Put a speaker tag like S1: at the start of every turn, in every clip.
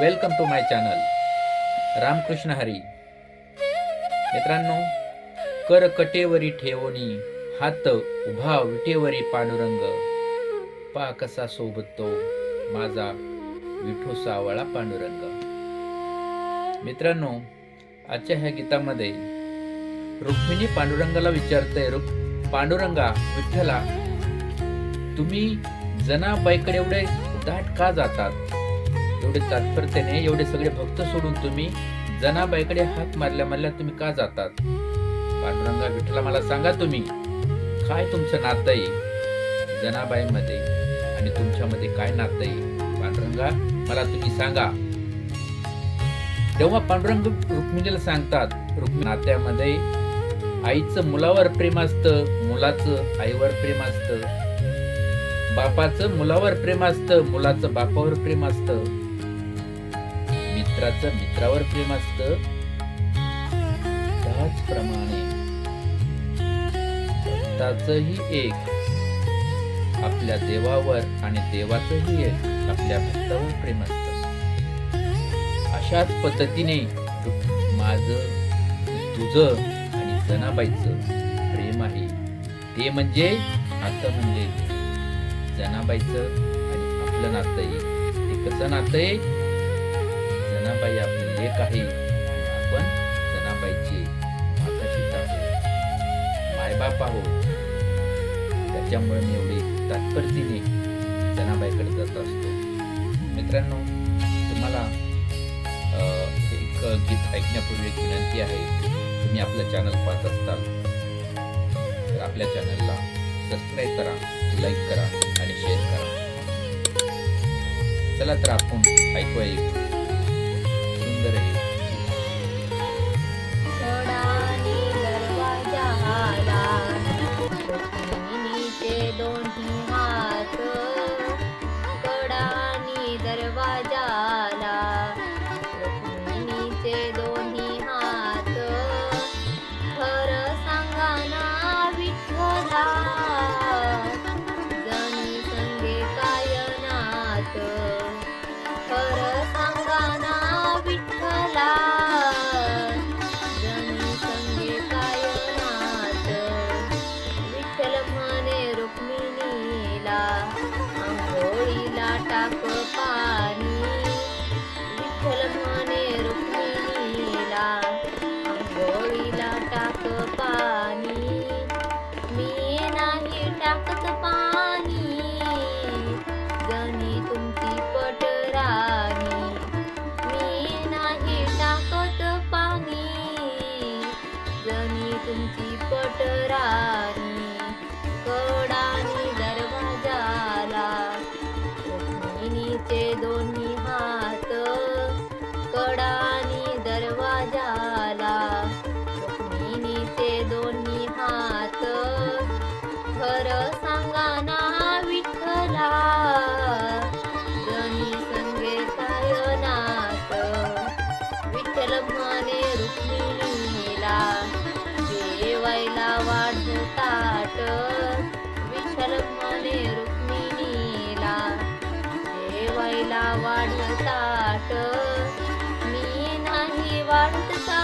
S1: Welcome to my channel. Ramkrishna Hari. मित्रांनो कर कटेवरी ठेवणी हात उभा विटेवरी पांडुरंग. पा कसा सोबतो माझा विठू सावळा पांडुरंग. मित्रांनो आजच्या ह्या गीतामध्ये रुक्मिणी पांडुरंगाला विचारते रुक पांडुरंगा विठ्ठला तुम्ही जनाबाईकडे एवढे दाट का जातात? एवढे तात्पर्याने एवढे सगळे भक्त सोडून तुम्ही जनाबाईकडे हात मारल्या मारल्या तुम्ही का जातात? पांडुरंगा विठ्ठला मला सांगा तुम्ही काय तुमचं नातं आहे जनाबाईमध्ये आणि तुमच्यामध्ये काय नातं आहे पांडुरंगा मला तुम्ही सांगा. तेव्हा पांडुरंग रुक्मिणीला सांगतात रुक्मिणी नात्यामध्ये आईचं मुलावर प्रेम असतं मुलाचं आईवर प्रेम असतं. बापाचं मुलावर प्रेम असतं मुलाचं बापावर प्रेम असतं. मित्राचं मित्रावर प्रेम असतं? त्याचप्रमाणे भक्ताचंही एक आपल्या देवावर आणि देवाचंही एक आपल्या भक्तावर प्रेम असतं. अशाच पद्धतीने माझं तुझं आणि जनाबाईचं प्रेम आहे. ते म्हणजे नातं म्हणजे जनाबाईचं आणि आपलं नातं आहे ते कसं नातं आहे? जनाबाई आपली लेख आहे. आणि आपण जनाबाईची माता पिता आहोत. मायबाप आहोत. त्याच्यामुळे मी एवढी तात्परतीने जनाबाईकडे जात असतो. मित्रांनो तुम्हाला एक गीत ऐकण्यापूर्वी एक विनंती आहे. तुम्ही आपलं चॅनल पाहत असताल तर आपल्या चॅनलला सबस्क्राईब करा लाईक करा आणि शेअर करा. चला तर आपण ऐकूया एक
S2: सांगा ना विठ्ठला. गणी संगे सायनाथ. विठ्ठल म्हणे रुक्मिणीला जेवायला वाढताट विठ्ठल म्हणे रुक्मिणीला जेवायला वाढताट मी नाही वाढता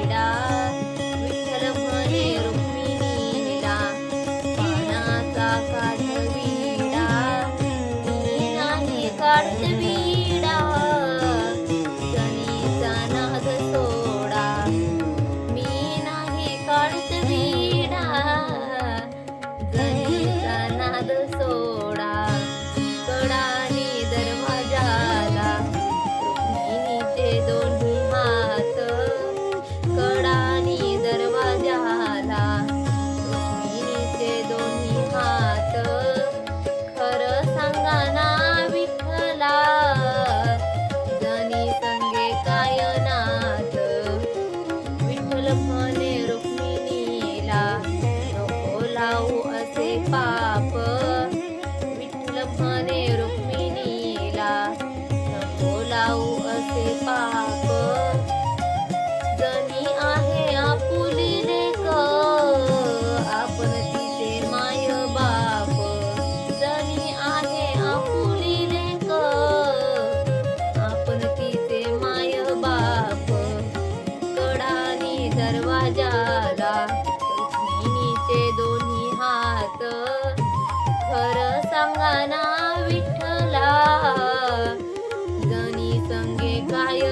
S2: Yeah. जगनी संगे काय